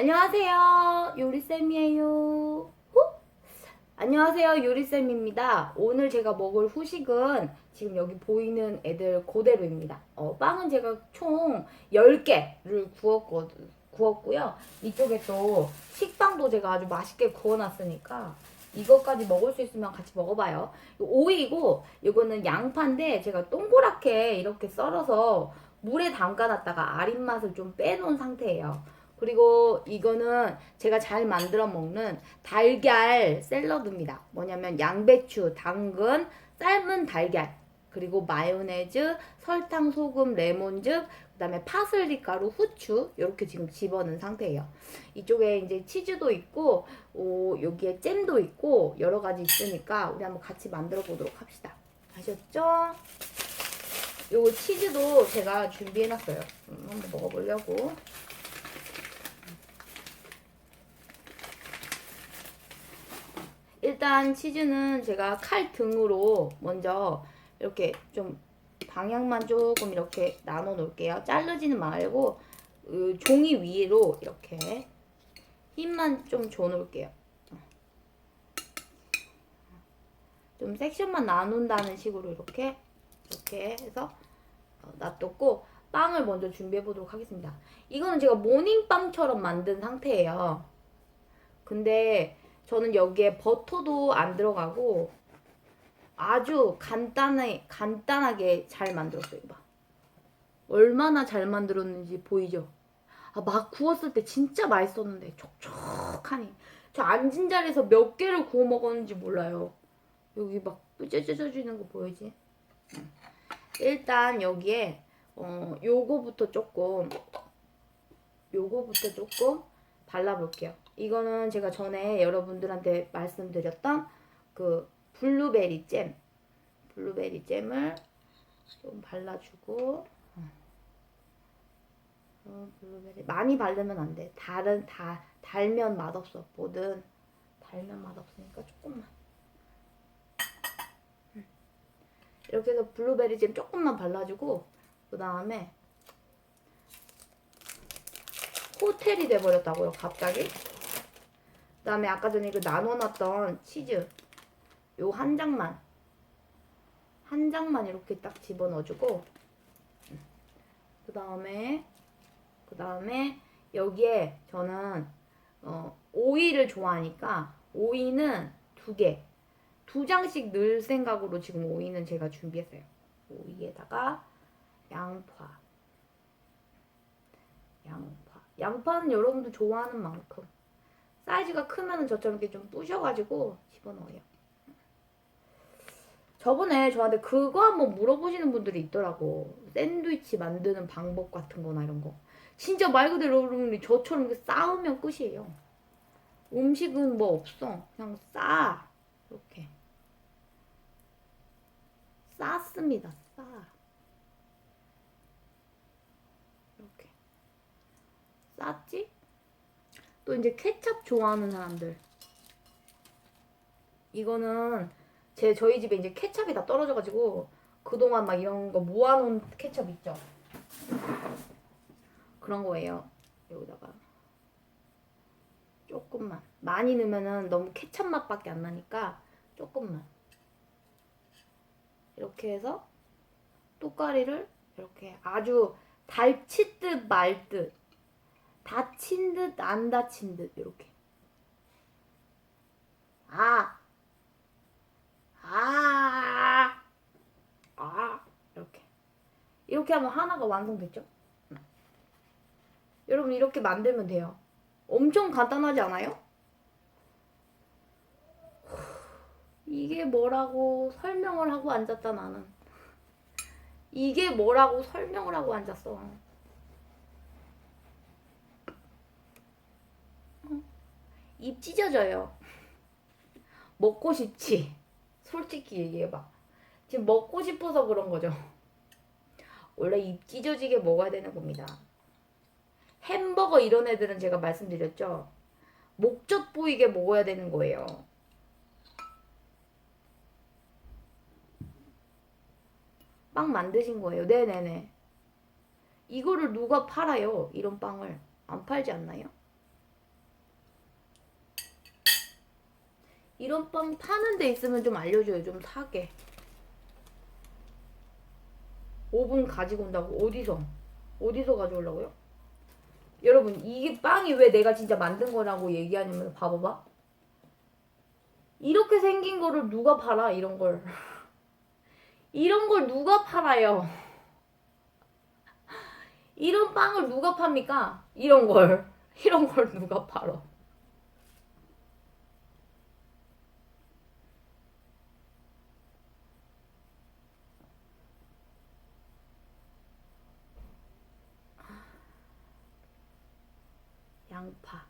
안녕하세요. 요리쌤이에요. 후? 안녕하세요. 요리쌤입니다. 오늘 제가 먹을 후식은 지금 여기 보이는 애들 그대로입니다. 어, 빵은 제가 총 10개를 구웠거든, 구웠고요. 이쪽에 또 식빵도 제가 아주 맛있게 구워놨으니까 이것까지 먹을 수 있으면 같이 먹어봐요. 오이고 이거는 양파인데 제가 동그랗게 이렇게 썰어서 물에 담가놨다가 아린 맛을 좀 빼놓은 상태예요. 그리고 이거는 제가 잘 만들어 먹는 달걀 샐러드입니다. 뭐냐면 양배추, 당근, 삶은 달걀, 그리고 마요네즈, 설탕, 소금, 레몬즙, 그다음에 파슬리 가루, 후추 이렇게 지금 집어넣은 상태예요. 이쪽에 이제 치즈도 있고 오, 여기에 잼도 있고 여러 가지 있으니까 우리 한번 같이 만들어 보도록 합시다. 아셨죠? 요거 치즈도 제가 준비해 놨어요. 음, 한번 먹어보려고. 일단 치즈는 제가 칼 등으로 먼저 이렇게 좀 방향만 조금 이렇게 나눠 놓을게요. 자르지는 말고 그 종이 위로 이렇게 힘만 좀 줘 놓을게요. 좀 섹션만 나눈다는 식으로 이렇게 이렇게 해서 어, 놔뒀고 빵을 먼저 준비해 보도록 하겠습니다. 이거는 제가 모닝빵처럼 만든 상태예요. 근데 저는 여기에 버터도 안 들어가고 아주 간단하게 간단하게 잘 만들었어요. 봐. 얼마나 잘 만들었는지 보이죠? 아, 막 구웠을 때 진짜 맛있었는데 촉촉하니 저 앉은 자리에서 몇 개를 구워 먹었는지 몰라요. 여기 막 찢어져지는 거 보이지? 응. 일단 여기에 어 요거부터 조금 요거부터 조금 발라볼게요. 이거는 제가 전에 여러분들한테 말씀드렸던 그 블루베리 잼. 블루베리 잼을 좀 발라주고. 어, 블루베리 많이 바르면 안 돼. 달은 다 달면 맛없어. 뭐든 달면 맛없으니까 조금만. 음. 이렇게 해서 블루베리 잼 조금만 발라주고 그 다음에 호텔이 돼버렸다고요 갑자기 그 다음에 아까 전에 그 나눠놨던 치즈 요 한 장만 한 장만 이렇게 딱 집어넣어주고 그 다음에 그 다음에 여기에 저는 어, 오이를 좋아하니까 오이는 두 개, 두 장씩 넣을 생각으로 지금 오이는 제가 준비했어요. 오이에다가 양파, 양파. 양파는 여러분도 좋아하는 만큼 사이즈가 크면은 저처럼 이렇게 좀 부셔가지고 집어넣어요. 저번에 저한테 그거 한번 물어보시는 분들이 있더라고. 샌드위치 만드는 방법 같은 거나 이런 거. 진짜 말 그대로 여러분이 저처럼 쌓으면 끝이에요. 음식은 뭐 없어. 그냥 싸. 이렇게. 쌌습니다. 싸. 이렇게. 쌌지? 또 이제 케찹 좋아하는 사람들. 이거는 제 저희 집에 이제 케찹이 다 떨어져가지고 그동안 막 이런 거 모아놓은 케찹 있죠. 그런 거예요. 여기다가 조금만 많이 넣으면은 너무 케찹 맛밖에 안 나니까 조금만 이렇게 해서 또까리를 이렇게 아주 달치듯 말듯 다친 듯 안 다친 듯 이렇게 아 아, 아, 이렇게. 이렇게 하면 하나가 완성됐죠? 여러분, 이렇게 만들면 돼요. 엄청 간단하지 않아요? 이게 뭐라고 설명을 하고 앉았다, 나는. 이게 뭐라고 설명을 하고 앉았어. 어? 입 찢어져요. 먹고 싶지? 솔직히 얘기해봐. 지금 먹고 싶어서 그런 거죠. 원래 입 찢어지게 먹어야 되는 겁니다. 햄버거 이런 애들은 제가 말씀드렸죠. 목젖 보이게 먹어야 되는 거예요. 빵 만드신 거예요. 네네네. 이거를 누가 팔아요? 이런 빵을. 안 팔지 않나요? 이런 빵 파는 데 있으면 좀 알려줘요. 좀 사게. 오븐 가지고 온다고? 어디서? 어디서 가져오려고요? 여러분, 이게 빵이 왜 내가 진짜 만든 거라고 얘기하냐면 봐봐봐. 이렇게 생긴 거를 누가 팔아? 이런 걸. 이런 걸 누가 팔아요? 이런 빵을 누가 팝니까? 이런 걸. 이런 걸 누가 팔어? 양파.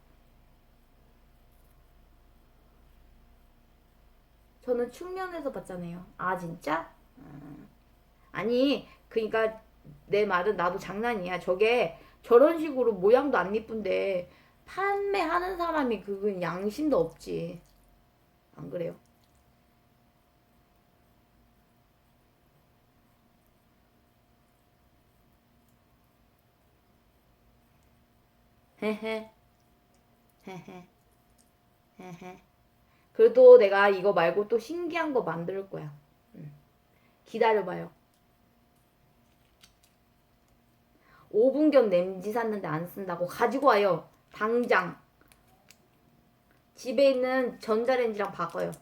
저는 충년에서 봤잖아요. 아 진짜? 음. 아니 그러니까 내 말은 나도 장난이야. 저게 저런 식으로 모양도 안 이쁜데 판매하는 사람이 그건 양심도 없지. 안 그래요? 헤헤 그래도 내가 이거 말고 또 신기한 거 만들 거야. 음. 기다려봐요. 5분견 냄지 샀는데 안 쓴다고 가지고 와요. 당장. 집에 있는 전자레인지랑 바꿔요.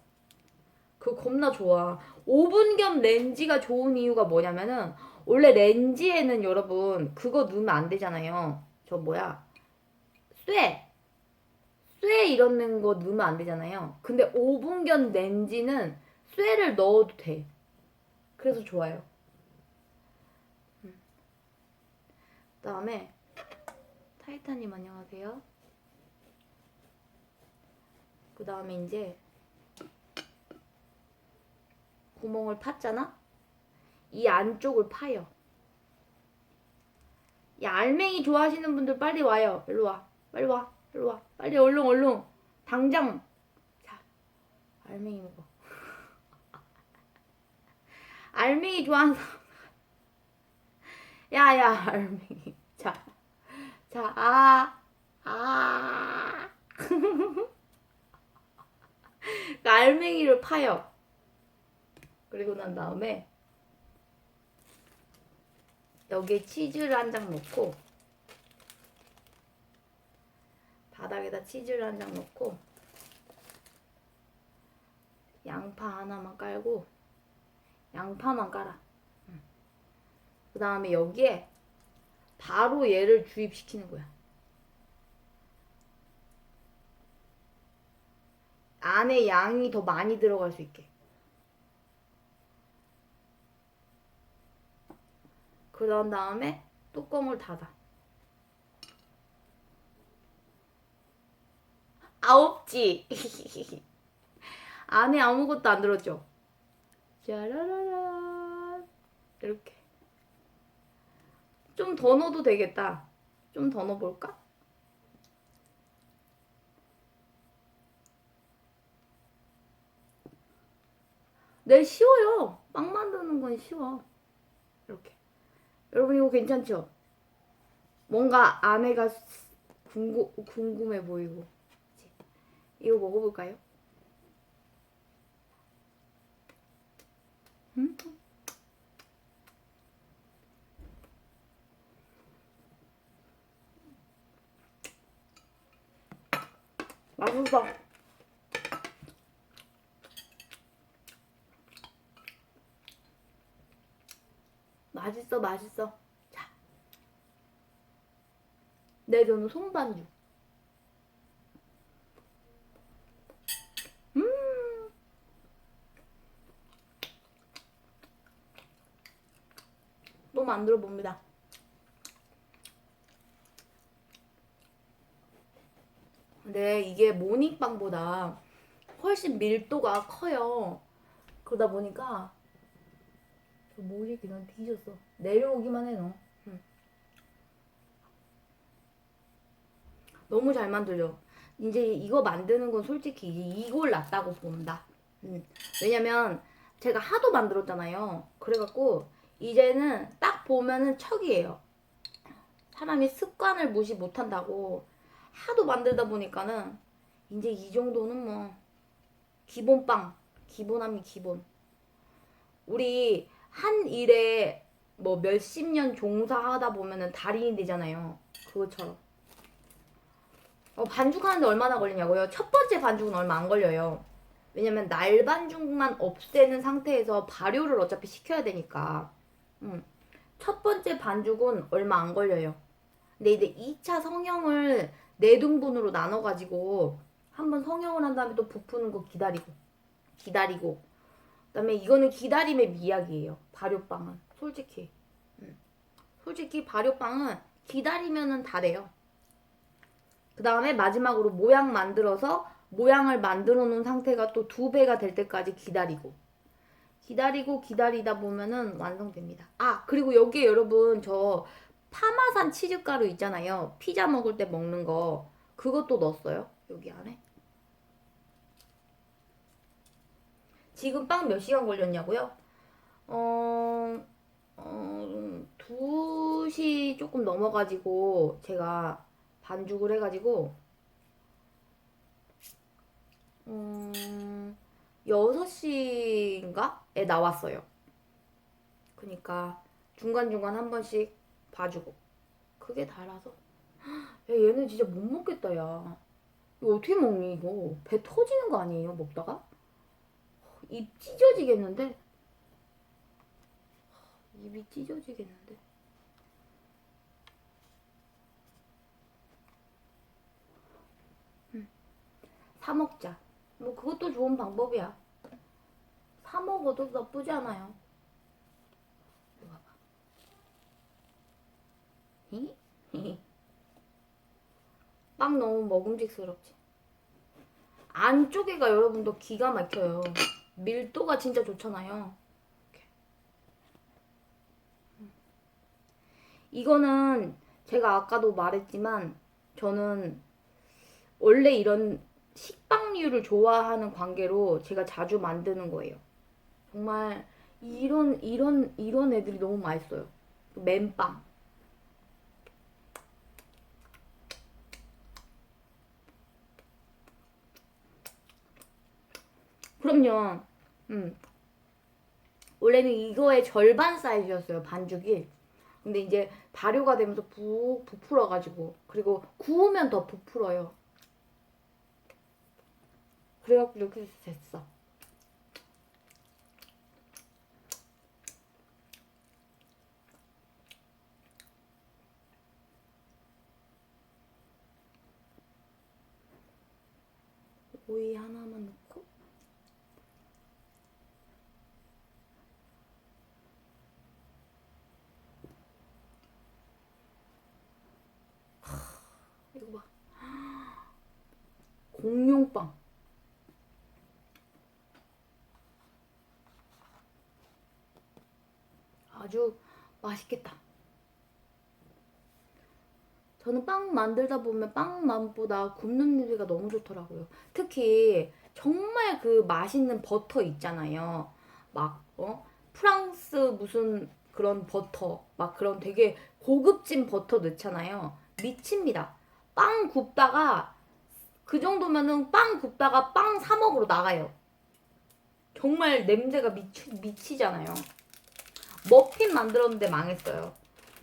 그거 겁나 좋아. 5분견 렌지가 좋은 이유가 뭐냐면은 원래 렌지에는 여러분 그거 넣으면 안 되잖아요. 저 뭐야? 쇠. 쇠 이런 거 넣으면 안 되잖아요. 근데 5분견 렌지는 쇠를 넣어도 돼. 그래서 좋아요. 그다음에 타이타님 안녕하세요. 그다음에 이제 구멍을 팠잖아. 이 안쪽을 파요. 이 알맹이 좋아하시는 분들 빨리 와요. 일로 와. 빨리 와. 일로 와. 빨리 얼른 얼른. 당장. 자. 알맹이 먹어. 알맹이 좋아하는 사람. 야 야 알맹이. 자. 자. 아. 아. 그 알맹이를 파요. 그리고 난 다음에 여기에 치즈를 한 장 넣고 바닥에다 치즈를 한 장 넣고 양파 하나만 깔고 양파만 깔아. 그 다음에 여기에 바로 얘를 주입시키는 거야. 안에 양이 더 많이 들어갈 수 있게. 그런 다음에 뚜껑을 닫아. 아홉지. 안에 아무것도 안 들었죠? 짜라라란. 이렇게. 좀 더 넣어도 되겠다. 좀 더 넣어볼까? 네, 쉬워요. 빵 만드는 건 쉬워. 이렇게. 여러분, 이거 괜찮죠? 뭔가 안에가 궁금, 궁금해 보이고. 이거 먹어볼까요? 음? 맛있어. 맛있어, 맛있어. 자. 네, 저는 손반죽. 음. 또 만들어 봅니다. 근데 이게 모닝빵보다 훨씬 밀도가 커요. 그러다 보니까 저 목이 그냥 뒤졌어. 내려오기만 해 너. 응. 너무 잘 만들죠. 이제 이거 만드는 건 솔직히 이걸 낫다고 본다. 음. 왜냐면 제가 하도 만들었잖아요. 그래갖고 이제는 딱 보면은 척이에요. 사람이 습관을 무시 못한다고 하도 만들다 보니까는 이제 이 정도는 뭐 기본빵. 기본함이 기본. 우리 한 일에 뭐 몇십 년 종사하다 보면은 달인이 되잖아요. 그것처럼. 어, 반죽하는데 얼마나 걸리냐고요? 첫 번째 반죽은 얼마 안 걸려요. 왜냐면 날 반죽만 없애는 상태에서 발효를 어차피 시켜야 되니까. 음. 첫 번째 반죽은 얼마 안 걸려요. 근데 이제 2차 성형을 네 등분으로 나눠가지고 한번 성형을 한 다음에 또 부푸는 거 기다리고 기다리고 그다음에 이거는 기다림의 미학이에요. 발효빵은 솔직히 음. 솔직히 발효빵은 기다리면은 다 돼요. 그 다음에 마지막으로 모양 만들어서 모양을 만들어 놓은 상태가 또 두 배가 될 때까지 기다리고 기다리고 기다리다 보면은 완성됩니다. 아 그리고 여기에 여러분 저 파마산 치즈가루 있잖아요. 피자 먹을 때 먹는 거 그것도 넣었어요. 여기 안에. 지금 빵 몇 시간 걸렸냐고요? 어, 어, 2시 조금 넘어가지고 제가 반죽을 해가지고 음, 6시인가에 나왔어요. 그니까 중간중간 한 번씩 봐주고. 그게 다라서. 야, 얘는 진짜 못 먹겠다, 야. 이거 어떻게 먹니, 이거? 배 터지는 거 아니에요, 먹다가? 입 찢어지겠는데? 입이 찢어지겠는데? 음. 사 먹자. 뭐 그것도 좋은 방법이야. 사 먹어도 나쁘지 않아요. 봐봐. 히? 빵 너무 먹음직스럽지. 안쪽에가 여러분도 기가 막혀요. 밀도가 진짜 좋잖아요. 음. 이거는 제가 아까도 말했지만 저는 원래 이런 식빵류를 좋아하는 관계로 제가 자주 만드는 거예요. 정말 이런 이런 이런 애들이 너무 맛있어요. 맨빵. 그럼요. 음. 원래는 이거의 절반 사이즈였어요, 반죽이. 근데 이제 발효가 되면서 푹 부풀어가지고, 그리고 구우면 더 부풀어요. 그래갖고 이렇게 됐어. 오이 하나만 넣고. 이거 봐. 공룡빵. 아주 맛있겠다. 저는 빵 만들다 보면 빵 맛보다 굽는 냄새가 너무 좋더라고요. 특히 정말 그 맛있는 버터 있잖아요. 막, 어? 프랑스 무슨 그런 버터, 막 그런 되게 고급진 버터 넣잖아요. 미칩니다. 빵 굽다가 그 정도면은 빵 굽다가 빵 사 먹으로 나가요. 정말 냄새가 미치, 미치잖아요. 머핀 만들었는데 망했어요.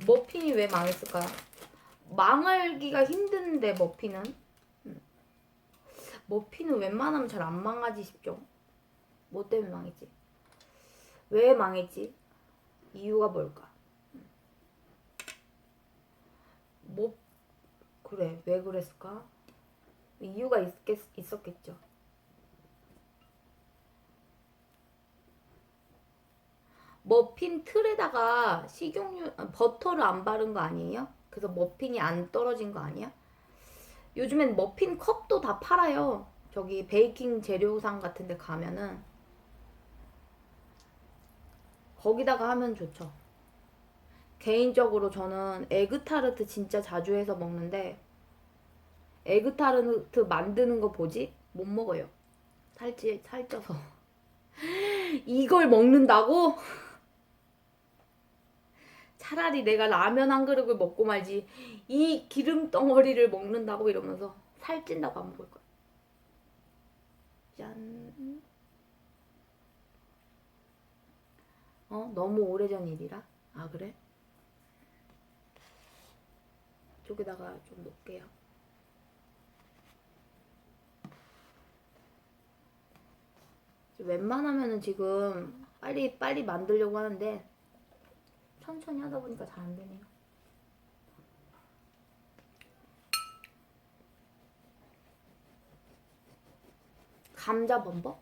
머핀이 왜 망했을까요? 망하기가 힘든데 머핀은 음. 머핀은 웬만하면 잘 안 망하지 싶죠. 뭐 때문에 망했지? 왜 망했지? 이유가 뭘까? 음. 뭐 그래 왜 그랬을까? 이유가 있겠, 있었겠죠. 머핀 틀에다가 식용유 아, 버터를 안 바른 거 아니에요? 그래서 머핀이 안 떨어진 거 아니야? 요즘엔 머핀 컵도 다 팔아요. 저기 베이킹 재료상 같은 데 가면은 거기다가 하면 좋죠. 개인적으로 저는 에그타르트 진짜 자주 해서 먹는데 에그타르트 만드는 거 보지? 못 먹어요. 살찌 살쪄서. 이걸 먹는다고? 차라리 내가 라면 한 그릇을 먹고 말지 이 기름 덩어리를 먹는다고 이러면서 살찐다고 안 먹을 거야. 짠. 어, 너무 오래전 일이라? 아, 그래? 쪽에다가 좀 놓을게요. 웬만하면은 지금 빨리 빨리 만들려고 하는데 천천히 하다 보니까 잘 안 되네요. 감자 범벅?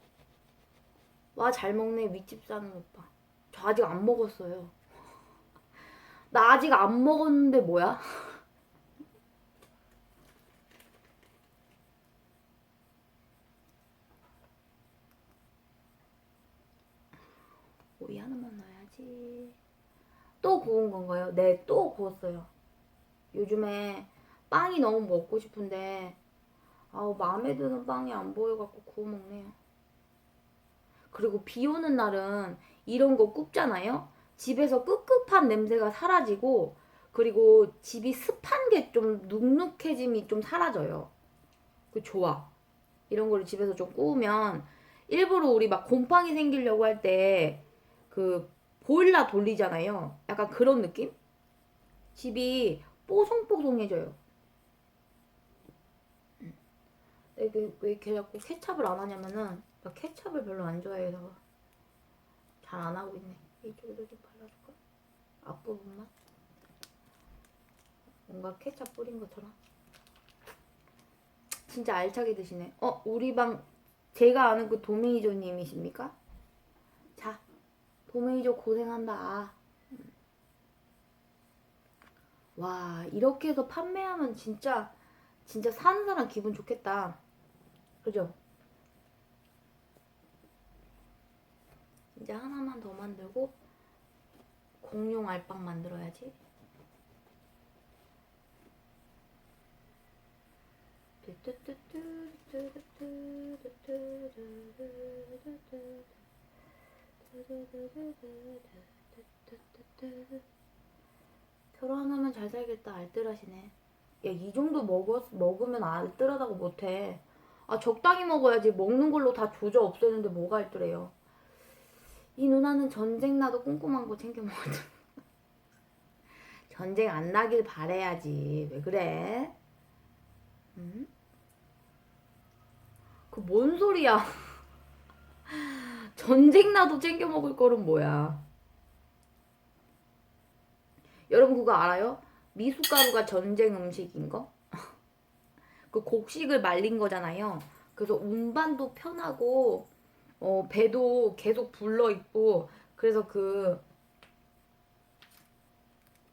와 잘 먹네 윗집 사는 오빠. 저 아직 안 먹었어요. 나 아직 안 먹었는데 뭐야? 오이 하나만 넣어야지. 또 구운 건가요? 네, 또 구웠어요. 요즘에 빵이 너무 먹고 싶은데 아우 마음에 드는 빵이 안 보여갖고 구워 먹네요. 그리고 비 오는 날은 이런 거 굽잖아요. 집에서 꿉꿉한 냄새가 사라지고 그리고 집이 습한 게 좀 눅눅해짐이 좀 사라져요. 그 좋아. 이런 거를 집에서 좀 구우면 일부러 우리 막 곰팡이 생기려고 할 때 그 보일러 돌리잖아요. 약간 그런 느낌? 집이 뽀송뽀송해져요. 음. 왜, 왜 이렇게 자꾸 케찹을 안 하냐면은 나 케찹을 별로 안 좋아해서 잘 안 하고 있네. 이쪽에도 좀 발라줄까? 앞부분만? 뭔가 케찹 뿌린 것처럼. 진짜 알차게 드시네. 어, 우리 방 제가 아는 그 도메이조님이십니까? 자, 도메이조 고생한다. 음. 와, 이렇게 해서 판매하면 진짜 진짜 사는 사람 기분 좋겠다. 그죠? 이제 하나만 더 만들고 공룡 알빵 만들어야지. 결혼하면 잘 살겠다 알뜰하시네. 야, 이 정도 먹었, 먹으면 알뜰하다고 못해. 아, 적당히 먹어야지. 먹는 걸로 다 조져 없애는데 뭐가 알뜰해요. 이 누나는 전쟁 나도 꼼꼼한 거 챙겨 먹었다. 전쟁 안 나길 바래야지. 왜 그래? 응? 그 뭔 소리야? 전쟁 나도 챙겨 먹을 거는 뭐야? 여러분 그거 알아요? 미숫가루가 전쟁 음식인 거? 그 곡식을 말린 거잖아요. 그래서 운반도 편하고 어, 배도 계속 불러 있고 그래서 그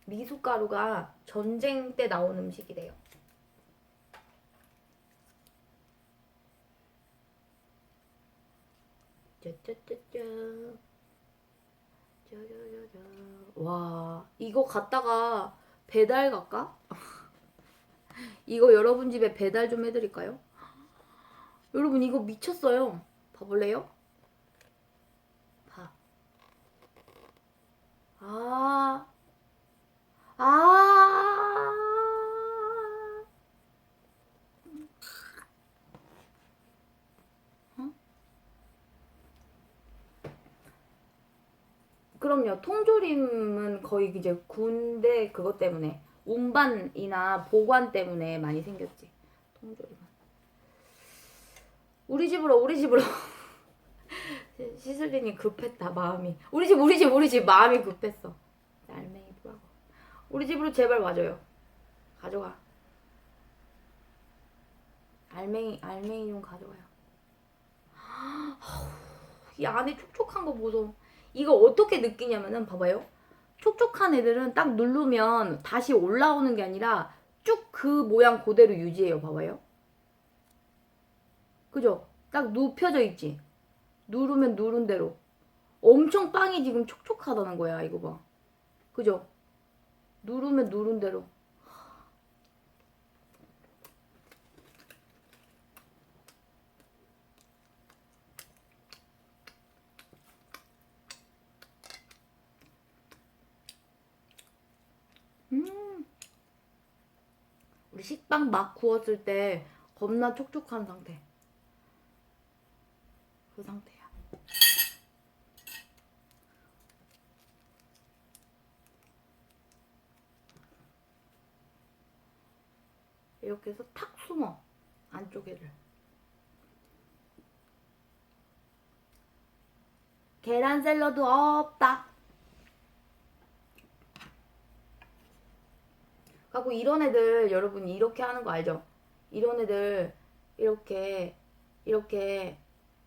미숫가루가 전쟁 때 나온 음식이래요. 짜짜짜짜 짜자자자 와 이거 갖다가 배달 갈까? 이거 여러분 집에 배달 좀 해드릴까요? 여러분 이거 미쳤어요. 봐볼래요? 그럼요. 통조림은 거의 이제 군대 그것 때문에 운반이나 보관 때문에 많이 생겼지. 통조림은. 우리 집으로 우리 집으로 시슬린이 급했다 마음이 우리 집 우리 집 우리 집 마음이 급했어 알맹이 뭐라고 우리 집으로 제발 와줘요 가져가 알맹이 알맹이 좀 가져가요 이 안에 촉촉한 거 보소 이거 어떻게 느끼냐면은 봐봐요 촉촉한 애들은 딱 누르면 다시 올라오는 게 아니라 쭉 그 모양 그대로 유지해요 봐봐요 그죠? 딱 눕혀져 있지? 누르면 누른 대로. 엄청 빵이 지금 촉촉하다는 거야, 이거 봐. 그죠? 누르면 누른 대로. 음. 식빵 막 구웠을 때 겁나 촉촉한 상태. 그 상태야. 이렇게 해서 탁 숨어 안쪽에를. 계란 샐러드 없다. 갖고 이런 애들 여러분 이렇게 하는 거 알죠? 이런 애들 이렇게 이렇게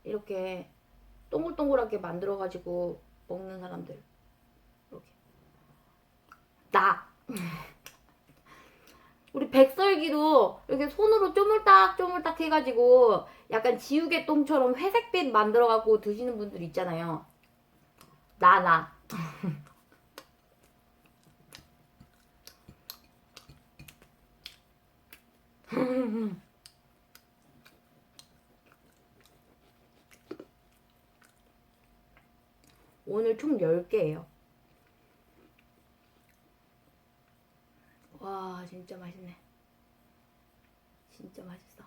이렇게 동글동글하게 만들어 가지고 먹는 사람들 이렇게 나 우리 백설기도 이렇게 손으로 쪼물딱 쪼물딱 해가지고 약간 지우개 똥처럼 회색빛 만들어 갖고 드시는 분들 있잖아요 나 나. 오늘 총 10개예요. 와, 진짜 맛있네. 진짜 맛있어.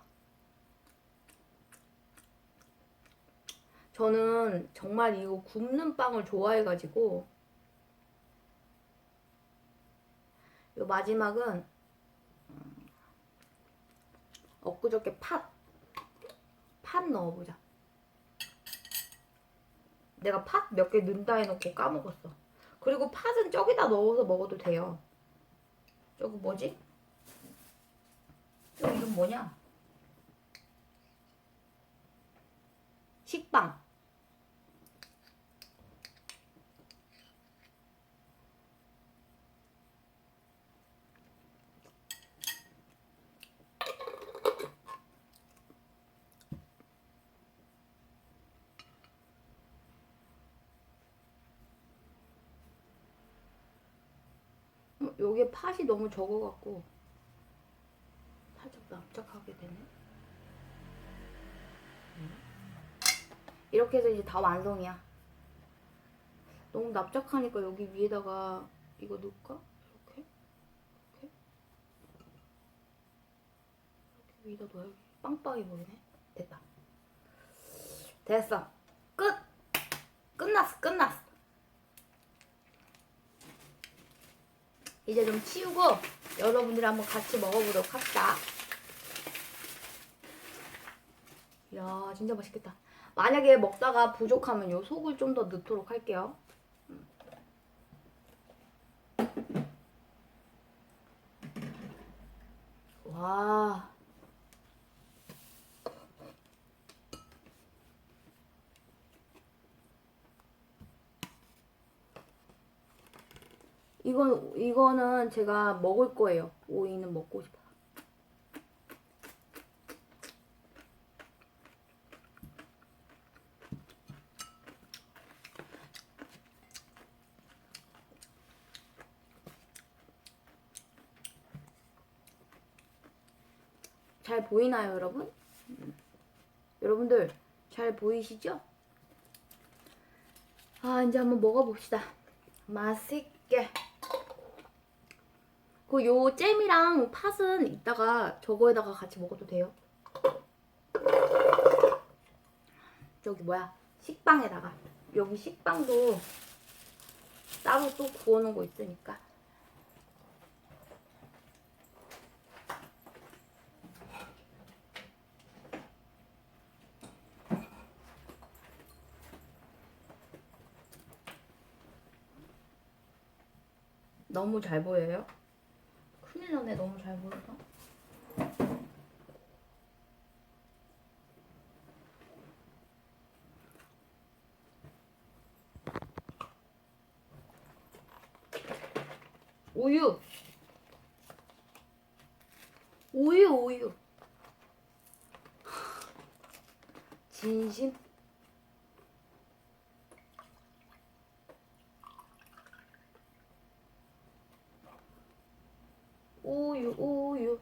저는 정말 이거 굽는 빵을 좋아해가지고 요 마지막은 음, 엊그저께 팥, 팥 넣어보자. 내가 팥 몇 개 넣는다 해놓고 까먹었어. 그리고 팥은 저기다 넣어서 먹어도 돼요. 저거 뭐지? 저거 이름 뭐냐? 식빵. 어, 여기에 팥이 너무 적어갖고 살짝 납작하게 되네. 이렇게 해서 이제 다 완성이야. 너무 납작하니까 여기 위에다가 이거 넣을까? 이렇게? 이렇게? 이렇게 위에다 넣어야지. 빵빵해 보이네. 됐다. 됐어. 끝! 끝났어, 끝났어. 이제 좀 치우고 여러분들 한번 같이 먹어보도록 합시다. 이야, 진짜 맛있겠다. 만약에 먹다가 부족하면 요 속을 좀 더 넣도록 할게요. 음. 와. 이건 이거는 제가 먹을 거예요. 오이는 먹고 싶어. 잘 보이나요, 여러분? 음. 여러분들 잘 보이시죠? 아, 이제 한번 먹어봅시다. 맛있게. 그 요 잼이랑 팥은 이따가 저거에다가 같이 먹어도 돼요. 저기 뭐야 식빵에다가 여기 식빵도 따로 또 구워놓은 거 있으니까. 너무 잘 보여요? 큰일 나네 너무 잘 보여서. 우유. 우유 우유. 진심 우유 우유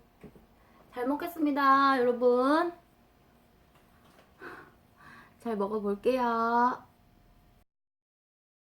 잘 먹겠습니다 여러분. 잘 먹어볼게요